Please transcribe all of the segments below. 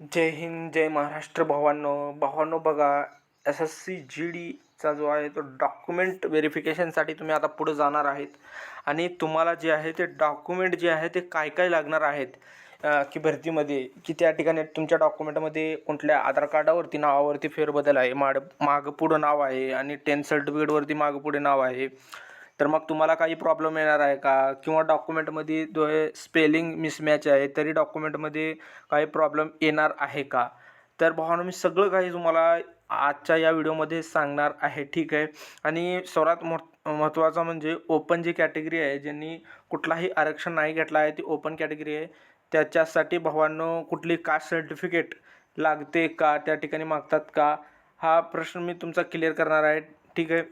जय हिंद जय महाराष्ट्र भावांनो. भावांनो बघा एस एस सी जी डीचा जो आहे तो डॉक्युमेंट व्हेरिफिकेशनसाठी तुम्ही आता पुढे जाणार आहेत. आणि तुम्हाला जे आहे ते डॉक्युमेंट जे आहे ते काय काय लागणार आहेत की भरतीमध्ये की त्या ठिकाणी तुमच्या डॉक्युमेंटमध्ये कुठल्या आधार कार्डावरती नावावरती फेरबदल आहे. माड मागं पुढं नाव आहे आणि टेन्थ सर्टिफिकेटवरती मागं पुढे नाव आहे. तर मग तुम्हाला काही प्रॉब्लेम येणार आहे का? किंवा डॉक्युमेंटमध्ये जो आहे स्पेलिंग मिसमॅच आहे तरी डॉक्युमेंटमध्ये काही प्रॉब्लेम येणार आहे का? तर भावानं मी सगळं काही तुम्हाला आजच्या या व्हिडिओमध्ये सांगणार आहे ठीक आहे? आणि सर्वात मोठ महत्त्वाचं म्हणजे ओपन जी कॅटेगरी आहे ज्यांनी कुठलाही आरक्षण नाही घेतला आहे ती ओपन कॅटेगरी आहे. त्याच्यासाठी भावांनो कुठली कास्ट सर्टिफिकेट लागते का? त्या ठिकाणी मागतात का? हा प्रश्न मी तुमचा क्लिअर करणार आहे ठीक आहे?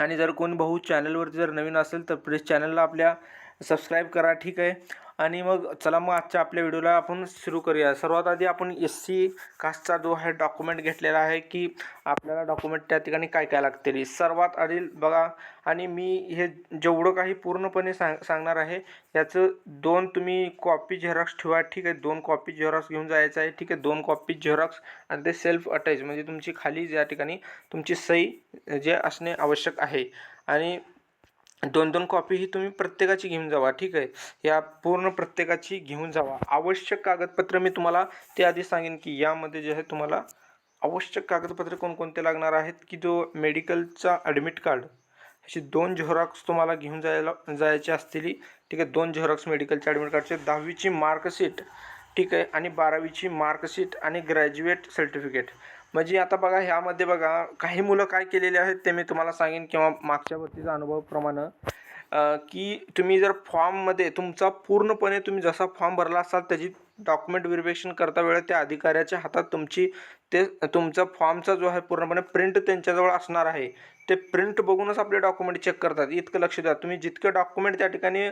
आणि जर कोणी भाऊ चॅनलवरती जर नवीन असेल तर प्लीज चॅनलला आपल्या सबस्क्राईब करा ठीक आहे? आणि मग चला मग आजच्या आपल्या व्हिडिओला आपण सुरू करूया. सर्वात आधी आपण एस सी कास्टचा जो आहे डॉक्युमेंट घेतलेला आहे की आपल्याला डॉक्युमेंट त्या ठिकाणी काय काय लागतील. सर्वात आधी बघा आणि मी हे जेवढं काही पूर्णपणे सांग सांगणार आहे याचं दोन तुम्ही कॉपी झेरॉक्स ठेवा ठीक आहे? दोन कॉपी झेरॉक्स घेऊन जायचं आहे ठीक आहे? दोन कॉपी झेरॉक्स आणि ते सेल्फ अटॅच म्हणजे तुमची खाली ज्या ठिकाणी तुमची सही जे असणे आवश्यक आहे. आणि दोन दोन कॉपी ही तुम्ही प्रत्येकाची घेऊन जावा ठीक आहे? या पूर्ण प्रत्येकाची घेऊन जावा. आवश्यक कागदपत्र मी तुम्हाला ते आधी सांगेन की यामध्ये जे आहे तुम्हाला आवश्यक कागदपत्रे कोणकोणते लागणार आहेत की जो मेडिकलचा ॲडमिट कार्ड अशी दोन झेरॉक्स तुम्हाला घेऊन जायला जायचे असतील. ठीक आहे दोन झेरॉक्स मेडिकलच्या ॲडमिट कार्डचे दहावीची मार्कशीट ठीक आहे. आणि बारावीची मार्कशीट आणि ग्रॅज्युएट सर्टिफिकेट म्हणजे आता बघा ह्यामध्ये बघा काही मुलं काय केलेले आहेत ते मी तुम्हाला सांगेन किंवा मागच्या वर्षीचा अनुभवाप्रमाणे की तुम्ही जर फॉर्ममध्ये तुमचा पूर्णपणे तुम्ही जसा फॉर्म भरला असाल त्याची डॉक्युमेंट व्हेरिफिकेशन करता वेळेस त्या अधिकाऱ्याच्या हातात तुमची ते तुमचा फॉर्मचा जो आहे पूर्णपणे प्रिंट त्यांच्याजवळ असणार आहे. ते प्रिंट बघूनच आपले डॉक्युमेंट चेक करतात. इतकं लक्ष द्या. तुम्ही जितके डॉक्युमेंट त्या ठिकाणी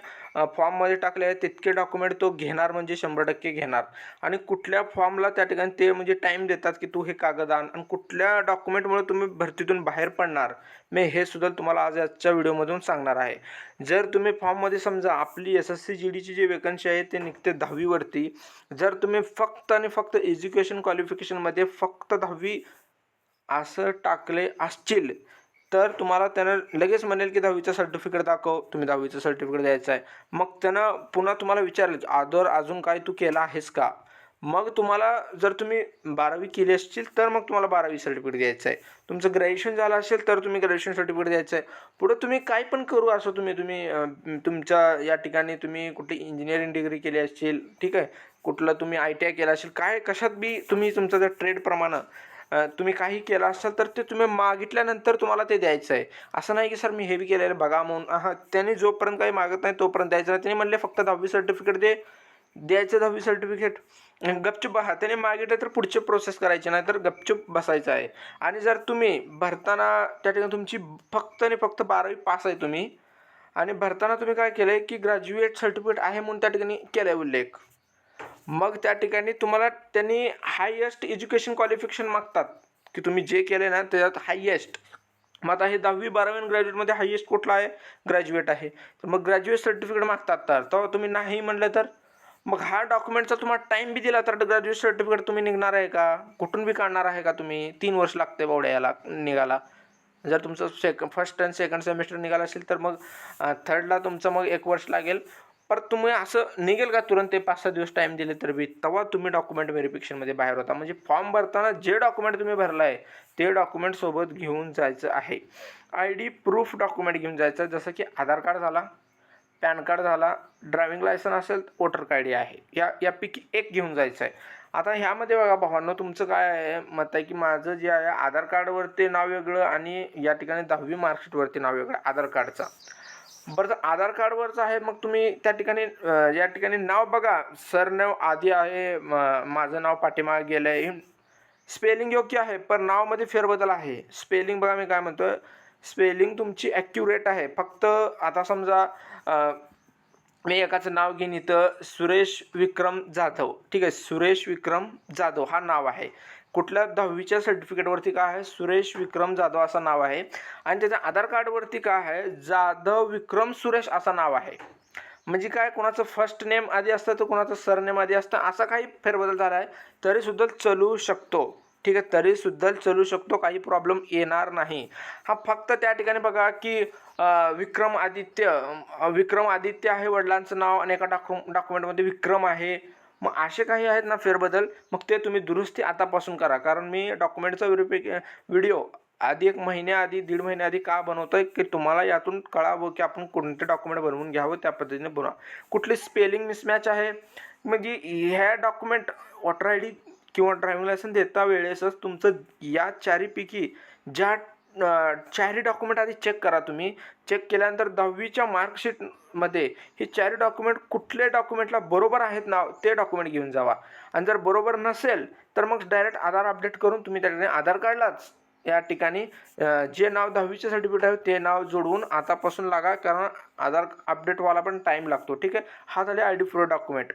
फॉर्ममध्ये टाकले आहेत तितके डॉक्युमेंट तो घेणार म्हणजे शंभर टक्के घेणार. आणि कुठल्या फॉर्मला त्या ठिकाणी ते म्हणजे टाईम देतात की तू हे कागद आण. आणि कुठल्या डॉक्युमेंटमुळे तुम्ही भरतीतून बाहेर पडणार मी हे सुद्धा तुम्हाला आज आजच्या व्हिडिओमधून सांगणार आहे. जर तुम्ही फॉर्ममध्ये समजा आपली एस एस सी जी डीची जी वेकन्सी आहे ते निघते दहावीवरती जर तुम्ही फक्त आणि फक्त एज्युकेशन क्वालिफिकेशनमध्ये फक्त फक्त दहावी असं टाकले असतील तर तुम्हाला त्यानं लगेच म्हणेल की दहावीचं सर्टिफिकेट दाखव तुम्ही दहावीचं सर्टिफिकेट द्यायचं आहे. मग त्यानं पुन्हा तुम्हाला विचारेल की आदर अजून काय तू केला आहेस का? मग तुम्हाला जर तुम्ही बारावी केली असतील तर मग तुम्हाला बारावी सर्टिफिकेट द्यायचं आहे. तुमचं ग्रॅज्युएशन झालं असेल तर तुम्ही ग्रॅज्युएशन सर्टिफिकेट द्यायचं आहे. पुढं तुम्ही काय पण करू असं तुम्ही तुम्ही तुमच्या या ठिकाणी तुम्ही कुठली इंजिनिअरिंग डिग्री केली असतील ठीक आहे? कुठलं तुम्ही आय टी आय केलं असेल काय कशात बी तुम्ही तुमचं जर ट्रेडप्रमाणे तुम्ही काही केलं असाल तर ते तुम्ही मागितल्यानंतर तुम्हाला ते द्यायचं आहे. असं नाही की सर मी हे बी केलेलं आहे, बघा म्हणून. हां त्यांनी जोपर्यंत काही मागत नाही तोपर्यंत द्यायचं नाही. त्यांनी म्हणले फक्त दहावी सर्टिफिकेट दे द्यायचं दहावी सर्टिफिकेट गपचूप बहा. त्याने मागितलं तर पुढचे प्रोसेस करायचे नाही तर गपचूप बसायचं आहे. आणि जर तुम्ही भरताना त्या ठिकाणी तुमची फक्त आणि फक्त बारावी पास आहे तुम्ही आणि भरताना तुम्ही काय केलं आहे की ग्रॅज्युएट सर्टिफिकेट आहे म्हणून त्या ठिकाणी केलं आहे उल्लेख. मग त्या ठिकाणी तुम्हाला त्यांनी हायेस्ट एज्युकेशन क्वालिफिकेशन मागतात. की तुम्ही जे केले ना त्याच्यात हायेस्ट मग आता हे दहावी बारावी आणि ग्रॅज्युएटमध्ये हायेस्ट कुठला आहे? ग्रॅज्युएट आहे. तर मग ग्रॅज्युएट सर्टिफिकेट मागतात तर. तेव्हा तुम्ही नाही म्हणलं तर? मग हा डॉक्युमेंटचा तुम्हाला टाईम बी दिला तर ग्रॅज्युएट सर्टिफिकेट तुम्ही निघणार आहे का? कुठून बी काढणार आहे का तुम्ही? तीन वर्ष लागते बावड्या याला निघाला जर तुमचं सेक फर्स्ट अँड सेकंड सेमिस्टर निघाला असेल तर मग थर्डला तुमचं मग एक वर्ष लागेल. पर तुम्ही असं निघेल का तुरंत ते पाच सहा दिवस टाईम दिले तर बी? तेव्हा तुम्ही डॉक्युमेंट व्हेरिफिकेशनमध्ये बाहेर होता. म्हणजे फॉर्म भरताना जे डॉक्युमेंट तुम्ही भरलं आहे ते डॉक्युमेंट सोबत घेऊन जायचं आहे. आय डी प्रूफ डॉक्युमेंट घेऊन जायचं. जसं की आधार कार्ड झाला पॅन कार्ड झाला ड्रायव्हिंग लायसन असेल वोटर कार्ड आहे. या यापैकी एक घेऊन जायचं आहे. आता ह्यामध्ये बघा भावांनो तुमचं काय आहे? मत आहे की माझं जे आहे आधार कार्डवरती नाव वेगळं आणि या ठिकाणी दहावी मार्कशीटवरती नाव वेगळं आधार कार्डचा बरं तर आधार कार्डवरचं आहे मग तुम्ही त्या ठिकाणी या ठिकाणी नाव बघा. सरनाव आधी आहे म- माझं नाव पाठीमागे गेलं आहे स्पेलिंग योग्य आहे पण नावमध्ये फेरबदल आहे. स्पेलिंग बघा मी काय म्हणतोय. स्पेलिंग तुमची ॲक्युरेट आहे. फक्त आता समजा मी एकाचं नाव घेईन इथं. सुरेश विक्रम जाधव. ठीक आहे सुरेश विक्रम जाधव हा नाव आहे. कुठल्या दहावीच्या सर्टिफिकेटवरती काय आहे? सुरेश विक्रम जाधव असं नाव आहे. आणि त्याच्या आधार कार्डवरती काय आहे? जाधव विक्रम सुरेश असं नाव आहे. म्हणजे काय? कोणाचं फर्स्ट नेम आधी असतं तर कोणाचं सरनेम आधी असतं? असा काही फेरबदल झाला आहे. तरीसुद्धा चलू शकतो. ठीक आहे? तरीसुद्धा चलू शकतो. काही प्रॉब्लेम येणार नाही. हा फक्त त्या ठिकाणी बघा की विक्रम आदित्य विक्रम आदित्य आहे वडिलांचं नाव. आणि एका डॉक्यु डॉक्युमेंटमध्ये विक्रम आहे. मग असे काही आहेत ना फेरबदल मग ते तुम्ही दुरुस्ती आतापासून करा. कारण मी डॉक्युमेंटचा व्हेरिफिके व्हिडिओ आधी एक महिन्याआधी दीड महिन्याआधी का बनवतो आहे की तुम्हाला यातून कळावं की आपण कोणते डॉक्युमेंट बनवून घ्यावं त्या पद्धतीने बनवा. कुठली स्पेलिंग मिसमॅच आहे? म्हणजे ह्या डॉक्युमेंट वॉटर आय डी किंवा ड्रायव्हिंग लायसन देता वेळेसच तुमचं या चारीपैकी ज्या चॅरी डॉक्युमेंट आधी चेक करा तुम्ही. चेक केल्यानंतर दहावीच्या मार्कशीटमध्ये हे चॅरी डॉक्युमेंट कुठल्या डॉक्युमेंटला बरोबर आहेत नाव ते डॉक्युमेंट घेऊन जावा. आणि जर बरोबर नसेल तर मग डायरेक्ट आधार अपडेट करून तुम्ही त्या ठिकाणी आधार कार्डलाच या ठिकाणी जे नाव दहावीचे सर्टिफिकेट आहे ते नाव जोडवून आतापासून लागा कारण आधार अपडेट व्हायला पण टाईम लागतो ठीक आहे? हा झाले आय डी प्रूफ डॉक्युमेंट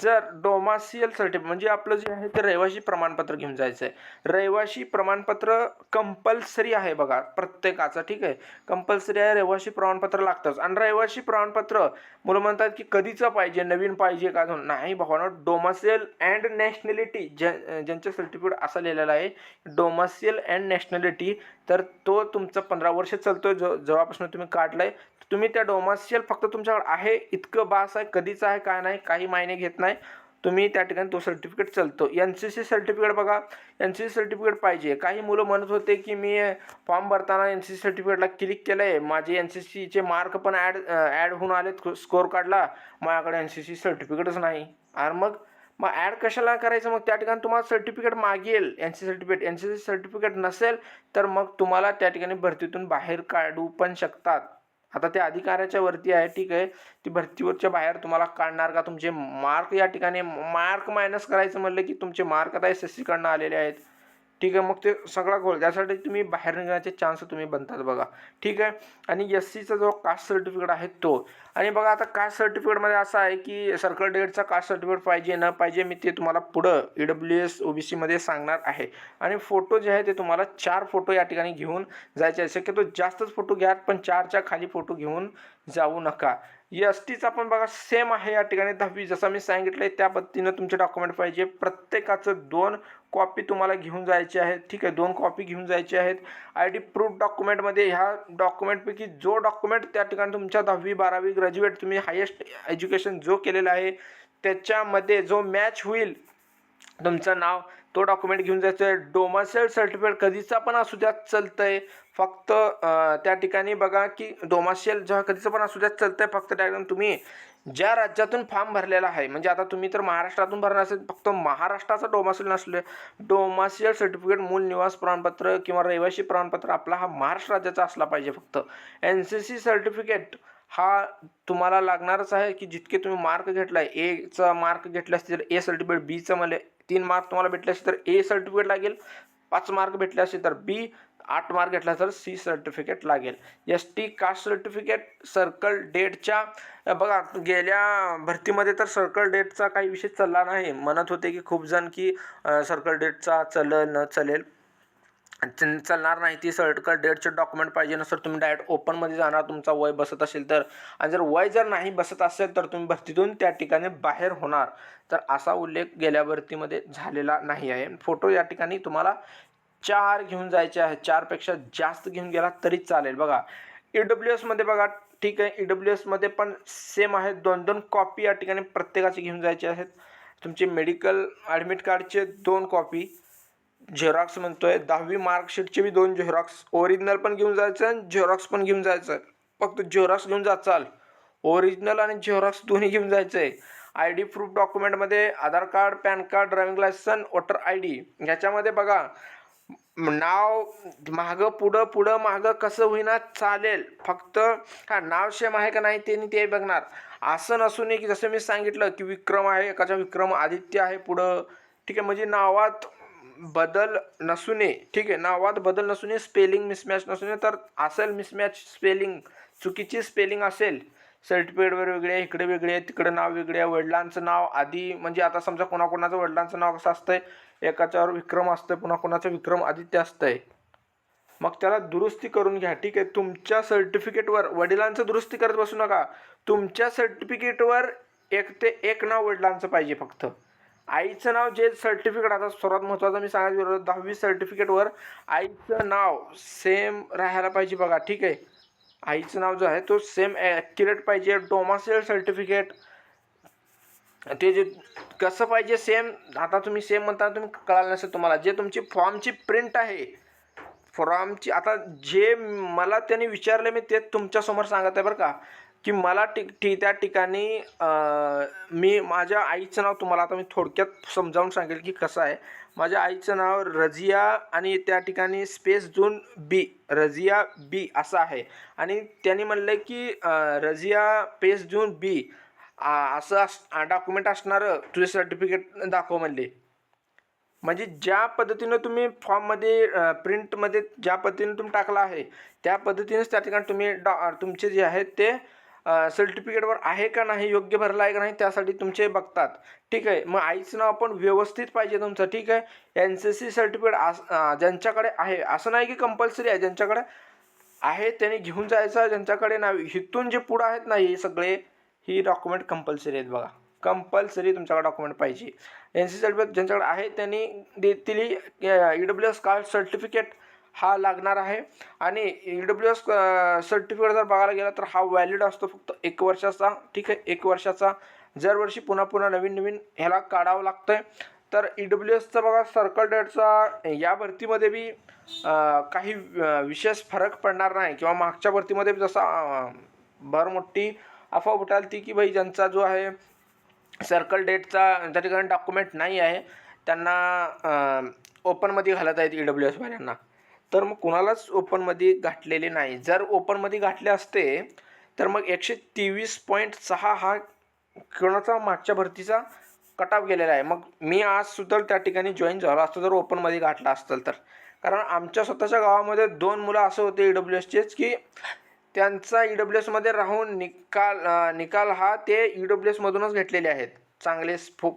जर डोमासियल सर्टिफिकेट म्हणजे आपलं जे आहे ते रहिवाशी प्रमाणपत्र घेऊन जायचं आहे. रहिवाशी प्रमाणपत्र कंपल्सरी आहे बघा प्रत्येकाचं ठीक आहे? कंपल्सरी आहे रहिवाशी प्रमाणपत्र लागतंच. आणि रहिवाशी प्रमाणपत्र मुलं म्हणतात की कधीचं पाहिजे नवीन पाहिजे का अजून नाही भावानो डोमासियल अँड नॅशनॅलिटी ज्या ज्यांचं सर्टिफिकेट असं लिहिलेलं आहे डोमासियल अँड नॅशनॅलिटी तर तो तुमचं पंधरा वर्ष चालतोय जो जेव्हापासून तुम्ही काढलं आहे तुम्ही त्या डोमासियल फक्त तुमच्याकडे आहे इतकं बास आहे कधीचं आहे काय नाही काही मायने घेत नाही. तुम्ही त्या ठिकाणी तो सर्टिफिकेट चालतो. एन सी सी सर्टिफिकेट बघा. एन सी सी सर्टिफिकेट पाहिजे. काही मुलं म्हणत होते की मी फॉर्म भरताना एन सी सी सर्टिफिकेटला क्लिक केलं आहे माझे एन सी सीचे मार्क पण ॲड ॲड होऊन आलेत. स्कोअर काढला. माझ्याकडे एन सी सी सर्टिफिकेटच नाही. आणि मग मग ॲड कशाला करायचं? मग त्या ठिकाणी तुम्हाला सर्टिफिकेट मागेल. N C certificate N C C certificate नसेल तर मग तुम्हाला त्या ठिकाणी भरतीतून बाहेर काढू पण शकतात. आता त्या अधिकाऱ्याच्या वरती आहे ठीक आहे. ती भरतीवरच्या बाहेर तुम्हाला काढणार का? तुमचे मार्क या ठिकाणी मार्क मायनस करायचं म्हणलं की तुमचे मार्क आता एस एस सीकडनं आलेले आहेत. ठीक आहे मग ते सगळा गोल त्यासाठी तुम्ही बाहेर निघण्याचे चान्स तुम्ही बनतात बघा. ठीक आहे? आणि एस सीचा जो कास्ट सर्टिफिकेट आहे तो. आणि बघा आता कास्ट सर्टिफिकेटमध्ये असं आहे की सर्कल डेटचा कास्ट सर्टिफिकेट पाहिजे न पाहिजे मी ते तुम्हाला पुढं E W S O B सीमध्ये सांगणार आहे. आणि फोटो जे आहे ते तुम्हाला चार फोटो या ठिकाणी घेऊन जायचे आहे. शक्यतो जास्तच फोटो घ्या पण चारच्या खाली फोटो घेऊन जाऊ नका. एस टीचा पण बघा सेम आहे या ठिकाणी. दहावी जसं मी सांगितलं आहे त्या पद्धतीनं तुमचे डॉक्युमेंट पाहिजे. प्रत्येकाचं दोन कॉपी तुम्हाला घेऊन जायचे आहेत. ठीक आहे दोन कॉपी घेऊन जायचे आहेत. आय डी प्रूफ डॉक्युमेंटमध्ये ह्या डॉक्युमेंटपैकी जो डॉक्युमेंट त्या ठिकाणी तुमच्या दहावी बारावी ग्रॅज्युएट तुम्ही हायेस्ट एज्युकेशन जो केलेला आहे त्याच्यामध्ये जो मॅच होईल तुमचं नाव तो डॉक्युमेंट घेऊन जायचं आहे डोमासेल सर्टिफिकेट कधीचा पण असू द्यात आहे फक्त त्या ठिकाणी बघा की डोमाशियल जेव्हा कधीचं पण असू द्यात आहे फक्त डायग्राम तुम्ही ज्या राज्यातून फॉर्म भरलेला आहे म्हणजे आता तुम्ही तर महाराष्ट्रातून भरणार असेल फक्त महाराष्ट्राचं डोमासेल नसले डोमासेल सर्टिफिकेट मूल निवास प्रमाणपत्र किंवा रहिवासी प्रमाणपत्र आपला हा महाराष्ट्र राज्याचा असला पाहिजे फक्त. एन सी सी सर्टिफिकेट हा तुम्हाला लागणारच आहे की जितके तुम्ही मार्क घेतला आहे एचा मार्क घेतला असतील ए सर्टिफिकेट बीचं मला तीन मार्क तुम्हाला भेटले असतील तर ए सर्टिफिकेट लागेल. पाच मार्क भेटले असेल तर बी आठ मार्क घेतला तर सी सर्टिफिकेट लागेल. S T caste certificate circle डेटच्या बघा गेल्या भरतीमध्ये तर सर्कल डेटचा काही विषय चालला नाही. म्हणत होते की खूप जण की सर्कल डेटचा चल न चलेल. चालणार नाही ती सर्टिकल डेटचे डॉक्युमेंट पाहिजे नसतर तुम्ही डायरेक्ट ओपनमध्ये जाणार तुमचा वय बसत असेल तर. आणि जर वय जर नाही बसत असेल तर तुम्ही भरतीतून त्या ठिकाणी बाहेर होणार. तर असा उल्लेख गेल्या भरतीमध्ये झालेला नाही आहे. फोटो या ठिकाणी तुम्हाला चार घेऊन जायचे आहे. चारपेक्षा जास्त घेऊन गेला तरी चालेल. बघा ई डब्ल्यू एसमध्ये बघा ठीक आहे. ई डब्ल्यू एसमध्ये पण सेम आहे. दोन दोन कॉपी या ठिकाणी प्रत्येकाचे घेऊन जायचे आहेत. तुमचे मेडिकल ॲडमिट कार्डचे दोन कॉपी झेरॉक्स म्हणतोय. दहावी मार्कशीटचे बी दोन झेरॉक्स ओरिजिनल पण घेऊन जायचं आणि झेरॉक्स पण घेऊन जायचं. फक्त झेरॉक्स घेऊन जात चाल. ओरिजिनल आणि झेरॉक्स दोन्ही घेऊन जायचं आहे आय डी प्रूफ डॉक्युमेंटमध्ये Aadhaar card PAN card driving licence voter I D ह्याच्यामध्ये बघा नाव मागं पुढं पुढं मागं कसं होईना चालेल. फक्त हा नाव शेम आहे का नाही ते ते बघणार. असं नसून की जसं मी सांगितलं की विक्रम आहे एकाचा विक्रम आदित्य आहे पुढं. ठीक आहे म्हणजे नावात बदल नसूने ठीक आहे नावात बदल नसूने स्पेलिंग मिसमॅच नसूने तर असेल मिसमॅच स्पेलिंग चुकीची स्पेलिंग असेल सर्टिफिकेटवर वेगळे आहे इकडे वेगळे आहे तिकडे नाव वेगळे आहे वडिलांचं नाव आधी म्हणजे आता समजा कोणाकोणाचं वडिलांचं नाव कसं असतंय एकाच्यावर विक्रम असतंय पुन्हा कोणाचं विक्रम आदित्य असतंय. मग त्याला दुरुस्ती करून घ्या ठीक आहे तुमच्या सर्टिफिकेटवर वडिलांचं दुरुस्ती करत बसू नका तुमच्या सर्टिफिकेटवर एक ते एक नाव वडिलांचं पाहिजे फक्त. आईचं नाव जे सर्टिफिकेट आता सर्वात महत्त्वाचं मी सांगायचं गेलो दहावी सर्टिफिकेटवर आईचं नाव सेम राहायला पाहिजे बघा ठीक आहे? आईचं नाव जो आहे तो सेम ॲक्युरेट पाहिजे. डोमासेल सर्टिफिकेट ते जे कसं पाहिजे सेम आता तुम्ही सेम म्हणता तुम्ही कळालं नसेल तुम्हाला. जे तुमची फॉर्मची प्रिंट आहे फॉर्मची आता जे मला त्यांनी विचारले मी ते तुमच्यासमोर सांगत आहे बरं का. की मला टी ठी त्या ठिकाणी मी माझ्या आईचं नाव तुम्हाला आता मी थोडक्यात समजावून सांगेल की कसं आहे. माझ्या आईचं नाव रजिया आणि त्या ठिकाणी स्पेस झोन बी रजिया बी असं आहे. आणि त्यांनी म्हणलं की रजिया पेस झोन बी असं अस डॉक्युमेंट असणारं तुझे सर्टिफिकेट दाखव म्हणले. म्हणजे ज्या पद्धतीनं तुम्ही फॉर्ममध्ये प्रिंटमध्ये ज्या पद्धतीने तुम्ही टाकला आहे त्या पद्धतीनेच त्या ठिकाणी तुम्ही डॉ तुमचे जे आहेत ते सर्टिफिकेटवर आहे का नाही योग्य भरला आहे का नाही त्यासाठी तुमचे बघतात. ठीक आहे? मग आईचं नाव पण व्यवस्थित पाहिजे तुमचं. ठीक आहे? एन सी सी सर्टिफिकेट आस ज्यांच्याकडे आहे असं नाही की कंपल्सरी आहे ज्यांच्याकडे आहे त्यांनी घेऊन जायचं ज्यांच्याकडे नाही हिथून जे पुढं आहेत ना हे सगळे ही डॉक्युमेंट कंपल्सरी आहेत बघा. कंपल्सरी तुमच्याकडे डॉक्युमेंट पाहिजे. एन सी सर्टिफिकेट ज्यांच्याकडे आहे त्यांनी देतील E W S card certificate हा लागणार आहे. आणि ई डब्ल्यू एस सर्टिफिकेट जर बघायला गेला तर हा व्हॅलिड असतो फक्त एक वर्षाचा. ठीक आहे एक वर्षाचा. जर वर्षी पुन्हा पुन्हा नवीन नवीन ह्याला काढावं लागतं आहे तर ई डब्ल्यू एसचा बघा सर्कल डेटचा या भरतीमध्ये बी काही विशेष फरक पडणार नाही. किंवा मागच्या भरतीमध्ये जसा भर मोठी अफवा उठाल ती की भाई ज्यांचा जो आहे सर्कल डेटचा त्या ठिकाणी डॉक्युमेंट नाही आहे त्यांना ओपनमध्ये घालत आहेत ई डब्ल्यू एसवाल्यांना तर मग कुणालाच ओपनमध्ये गाठलेले नाही. जर ओपनमध्ये गाठले असते तर मग एकशे तेवीस पॉईंट सहा हा कोणाचा मागच्या भरतीचा कटाप गेलेला आहे. मग मी आज सुद्धा त्या ठिकाणी जॉईन झालो असतो जर ओपनमध्ये गाठला असतं तर. कारण आमच्या स्वतःच्या गावामध्ये दोन मुलं असं होते ई डब्ल्यू एसचेच की त्यांचा ई डब्ल्यू एसमध्ये राहून निकाल निकाल हा ते ई डब्ल्यू एसमधूनच घेतलेले आहेत. चांगले फो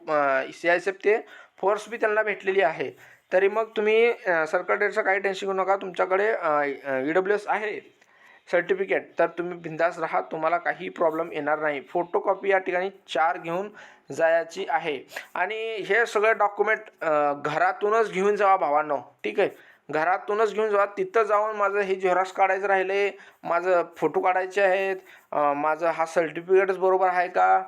सी आय एस एफ ते फोर्स बी त्यांना भेटलेली आहे. तरी मग तुम्ही सर्कल डेटचं काही टेन्शन घेऊ नका. तुमच्याकडे ई डब्ल्यू एस आहे. सर्टिफिकेट तर तुम्ही बिंदास राहा. तुम्हाला काही प्रॉब्लेम येणार नाही. फोटोकॉपी या ठिकाणी चार घेऊन जायची आहे. आणि हे सगळे डॉक्युमेंट घरातूनच घेऊन जावा भावांनो. ठीक आहे? घरातूनच घेऊन जावा. तिथं जाऊन माझं हे झेरॉक्स काढायचं राहिले. माझं फोटो काढायचे आहेत. माझं हा सर्टिफिकेटच बरोबर आहे का?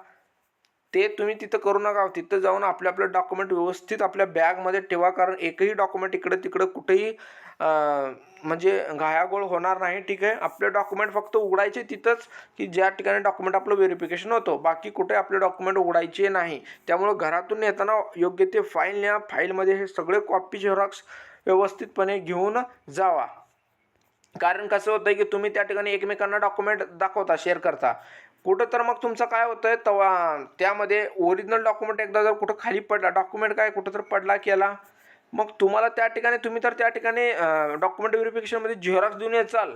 ते तुम्ही तिथं करू नका. तिथं जाऊन आपले आपले डॉक्युमेंट व्यवस्थित आपल्या बॅगमध्ये ठेवा. कारण एकही डॉक्युमेंट इकडं तिकडं कुठेही म्हणजे घायागोळ होणार नाही. ठीक आहे? आपले डॉक्युमेंट फक्त उघडायचे तिथंच की ज्या ठिकाणी डॉक्युमेंट आपलं व्हेरिफिकेशन होतं. बाकी कुठे आपले डॉक्युमेंट उघडायचे नाही. त्यामुळं घरातून येताना योग्य ते फाईल न्या. फाईलमध्ये हे सगळे कॉपी झेरॉक्स व्यवस्थितपणे घेऊन जावा. कारण कसं होतं की तुम्ही त्या ठिकाणी एकमेकांना डॉक्युमेंट दाखवता शेअर करता. कुठं तर मग तुमचं काय होतं आहे तेव्हा त्यामध्ये ओरिजिनल डॉक्युमेंट एकदा जर कुठं खाली पडला डॉक्युमेंट काय कुठं तर पडला केला मग तुम्हाला त्या ठिकाणी तुम्ही तर त्या ठिकाणी डॉक्युमेंट व्हेरिफिकेशनमध्ये झेरॉक्स देऊन येचाल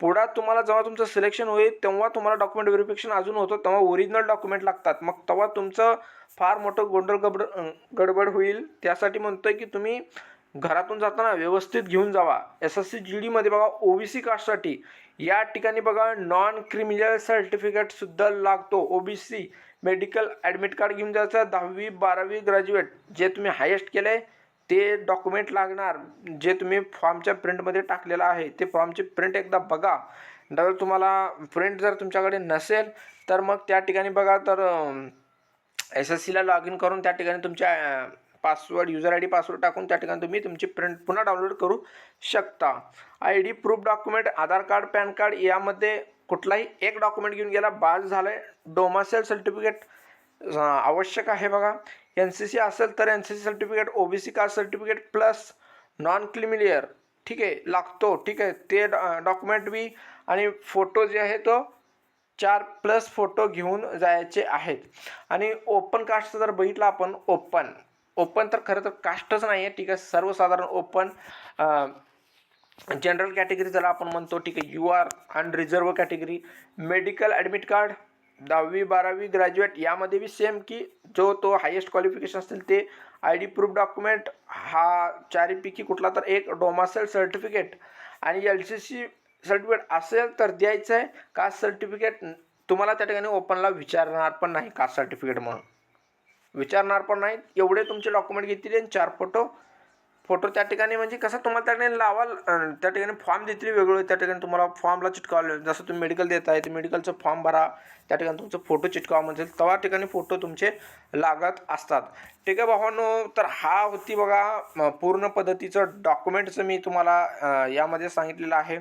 पुढं तुम्हाला जेव्हा तुमचं सिलेक्शन होईल तेव्हा तुम्हाला डॉक्युमेंट व्हेरिफिकेशन अजून होतं तेव्हा ओरिजिनल डॉक्युमेंट लागतात. मग तेव्हा तुमचं फार मोठं गोंधळ गडबड गडबड होईल. त्यासाठी म्हणतो आहे की तुम्ही घरातून जाताना व्यवस्थित घेऊन जावा. एस एस सी जी डीमध्ये बघा ओ बी सी कास्टसाठी या ठिकाणी बघा नॉन क्रिमिनल सर्टिफिकेटसुद्धा लागतो. O B C medical admit card घेऊन जायचं. दहावी बारावी ग्रॅज्युएट जे तुम्ही हायेस्ट केलं आहे ते डॉक्युमेंट लागणार. जे तुम्ही फॉर्मच्या प्रिंटमध्ये टाकलेलं आहे ते फॉर्मची प्रिंट एकदा बघा. जर तुम्हाला प्रिंट जर तुमच्याकडे नसेल तर मग त्या ठिकाणी बघा तर एस एस सीला लॉग इन करून त्या ठिकाणी तुमच्या password user I D password टाकून त्या ठिकाणी तुम्ही तुमची प्रिंट पुन्हा डाउनलोड करू शकता. I D proof document Aadhaar card PAN card यामध्ये कुठलाही एक डॉक्युमेंट घेऊन गेला बाद झालं आहे डोमासेल सर्टिफिकेट आवश्यक आहे बघा. एन सी सी असेल तर N C C certificate O B C caste certificate plus non creamy layer ठीक आहे लागतो ठीक आहे. ते डॉक्युमेंट बी आणि फोटो जे आहे तो चार प्लस फोटो घेऊन जायचे आहेत. आणि ओपन कास्टचं जर बघितलं आपण ओपन ओपन तर खरं तर कास्टच नाही आहे ठीक आहे सर्वसाधारण ओपन. जनरल कॅटेगरी ज्याला आपण म्हणतो ठीक आहे यू आर आणि reserve category medical admit card दहावी बारावी ग्रॅज्युएट यामध्ये बी सेम की जो तो हायेस्ट क्वालिफिकेशन असतील ते आय डी प्रूफ डॉक्युमेंट हा चारीपैकी कुठला तर एक डोमासेल सर्टिफिकेट आणि एल सी सी सर्टिफिकेट असेल तर द्यायचं आहे कास्ट सर्टिफिकेट तुम्हाला त्या ठिकाणी ओपनला विचारणार पण नाही कास्ट सर्टिफिकेट म्हणून. विचारणार पण नाहीत. एवढे तुमचे डॉक्युमेंट घेतील आणि चार फोटो फोटो त्या ठिकाणी म्हणजे कसं तुम्हाला त्या ठिकाणी लावाल त्या ठिकाणी फॉर्म देतील वेगवेगळे त्या ठिकाणी तुम्हाला फॉर्मला चिटकावले जसं तुम्ही मेडिकल देत आहे तर मेडिकलचं फॉर्म भरा त्या ठिकाणी तुमचं फोटो चिटकावा म्हणजे तेव्हा ठिकाणी फोटो तुमचे लागत असतात. ठीक आहे भावानो तर हा होती बघा पूर्ण पद्धतीचं डॉक्युमेंटचं मी तुम्हाला यामध्ये सांगितलेलं आहे.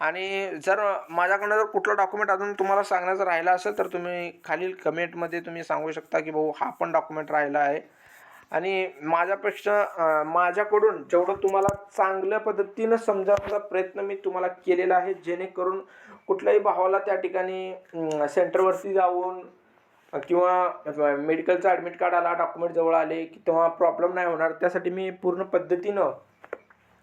आणि जर माझ्याकडनं जर कुठलं डॉक्युमेंट अजून तुम्हाला सांगण्याचं राहिलं असेल तर तुम्ही खालील कमेंटमध्ये तुम्ही सांगू शकता की भाऊ हा पण डॉक्युमेंट राहिला आहे. आणि माझ्यापेक्षा माझ्याकडून जेवढं तुम्हाला चांगल्या पद्धतीनं समजावण्याचा प्रयत्न मी तुम्हाला केलेला आहे जेणेकरून कुठल्याही भावाला त्या ठिकाणी सेंटरवरती जाऊन किंवा मेडिकलचं ॲडमिट कार्ड आला डॉक्युमेंट जवळ आले की तेव्हा प्रॉब्लेम नाही होणार त्यासाठी मी पूर्ण पद्धतीनं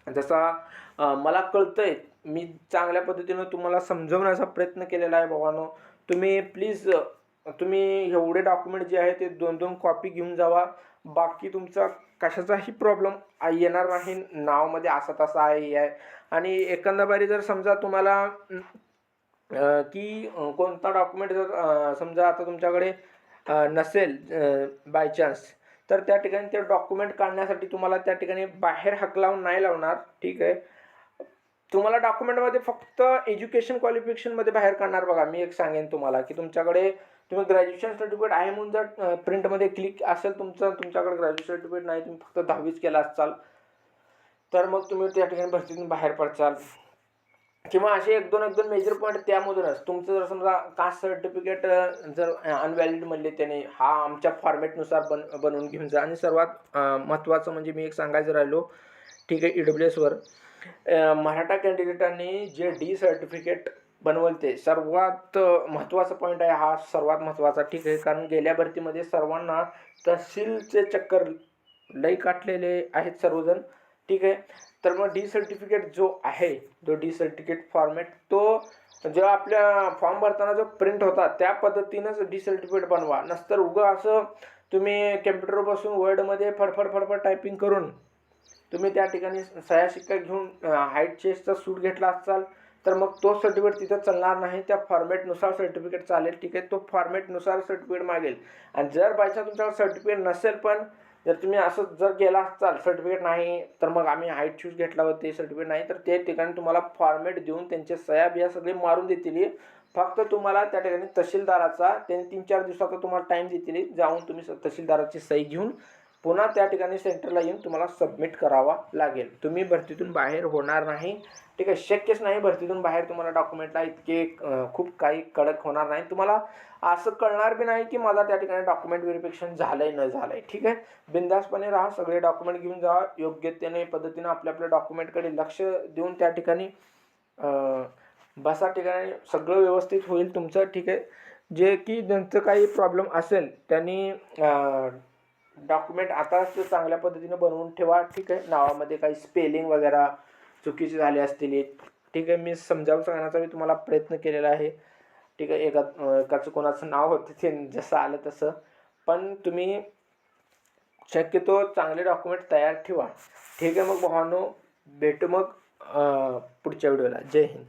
जसा मला कळतं आहे मी चांगल्या पद्धतीनं तुम्हाला समजवण्याचा प्रयत्न केलेला आहे भावानो तुम्ही प्लीज तुम्ही एवढे डॉक्युमेंट जे आहे ते दोन दोन कॉपी घेऊन जावा. बाकी तुमचा कशाचाही प्रॉब्लेम येणार नाही. नावामध्ये असा तसा आहे हे आहे. आणि एखादा जर समजा तुम्हाला की कोणता डॉक्युमेंट जर समजा आता तुमच्याकडे नसेल बाय चान्स तर त्या ठिकाणी ते डॉक्युमेंट काढण्यासाठी तुम्हाला त्या ठिकाणी बाहेर हक लावून नाही लावणार. ठीक आहे? तुम्हाला डॉक्युमेंटमध्ये फक्त एज्युकेशन क्वालिफिकेशनमध्ये बाहेर काढणार बघा. मी एक सांगेन तुम्हाला की तुमच्याकडे तुम्ही ग्रॅज्युएशन सर्टिफिकेट आहे म्हणून जर प्रिंटमध्ये क्लिक असेल तुमचं तुमच्याकडे ग्रॅज्युएशन सर्टिफिकेट नाही तुम्ही फक्त दहावीच केला असाल तर मग तुम्ही त्या ठिकाणी भरतीतून बाहेर पडचाल. किंवा असे एक दोन एक दोन मेजर पॉईंट त्यामधूनच. तुमचं जर समजा कास्ट सर्टिफिकेट जर अनव्हॅलिड म्हणले त्याने हा आमच्या फॉर्मॅटनुसार बन बनवून घेऊन जा. आणि सर्वात महत्त्वाचं म्हणजे मी एक सांगायचं राहिलो ठीक आहे ई डब्ल्यू एसवर मराठा कॅन्डिडेटांनी जे डी सर्टिफिकेट बनवलं ते सर्वात महत्त्वाचा पॉईंट आहे हा सर्वात महत्त्वाचा ठीक आहे कारण गेल्या भरतीमध्ये सर्वांना तहसीलचे चक्कर लई काटलेले आहेत सर्वजण. ठीक आहे तर मग डी सर्टिफिकेट जो आहे जो डी सर्टिफिकेट फॉर्मॅट तो जेव्हा आपल्या फॉर्म भरताना जो प्रिंट होता त्या पद्धतीनंच डी सर्टिफिकेट बनवा. नसतर उगं असं तुम्ही कॅम्प्युटरपासून बसून वर्डमध्ये फडफड फडफड टायपिंग करून तुम्ही त्या ठिकाणी सह्या शिक्का घेऊन हाईट चेस्टचा सूट घेतला असाल तर मग तो सर्टिफिकेट तिथं चालणार नाही. त्या फॉर्मॅटनुसार सर्टिफिकेट चालेल ठीक आहे? तो फॉर्मॅटनुसार सर्टिफिकेट मागेल. आणि जर बायचान्स तुमच्याकडे सर्टिफिकेट नसेल पण जर तुम्ही असं जर गेला असाल सर्टिफिकेट नाही तर मग आम्ही हाईट शूज घेतला होते ते सर्टिफिकेट नाही तर ते ठिकाणी तुम्हाला फॉर्मॅट देऊन त्यांचे सह्या बिया सगळे मारून देतील. फक्त तुम्हाला त्या ठिकाणी तहसीलदाराचा त्यांनी तीन चार दिवसाचा तुम्हाला टाईम देतील. जाऊन तुम्ही स- तहसीलदाराची सही घेऊन पुन्हा त्या ठिकाणी सेंटरला येऊन तुम्हाला सबमिट करावा लागेल. तुम्ही भरतीतून बाहेर होणार नाही. ठीक आहे शक्यच नाही भरतीतून बाहेर तुम्हाला डॉक्युमेंटला इतके खूप काही कडक होणार नाही. तुम्हाला असं कळणार बी नाही की मला त्या ठिकाणी डॉक्युमेंट व्हेरिफिकेशन आहे न झालं आहे ठीक आहे? बिंदासपणे राहा सगळे डॉक्युमेंट घेऊन जा. योग्यतेने पद्धतीनं आपल्या आपल्या डॉक्युमेंटकडे लक्ष देऊन त्या ठिकाणी बसा. ठिकाणी सगळं व्यवस्थित होईल तुमचं. ठीक आहे? जे की ज्यांचं काही प्रॉब्लेम असेल त्यांनी डॉक्युमेंट आताच चांगल्या पद्धतीनं बनवून ठेवा. ठीक आहे. नावामध्ये काही स्पेलिंग वगैरे चुकीचे झाले असतील ठीक आहे. मी समजावून सांगण्याचा मी तुम्हाला प्रयत्न केलेला आहे. ठीक आहे. एका एकाचं कोणाचं नाव होतं ते जसं आलं तसं. पण तुम्ही शक्यतो चांगले डॉक्युमेंट तयार ठेवा. ठीक आहे. मग भावानो भेटू मग पुढच्या व्हिडिओला. जय हिंद.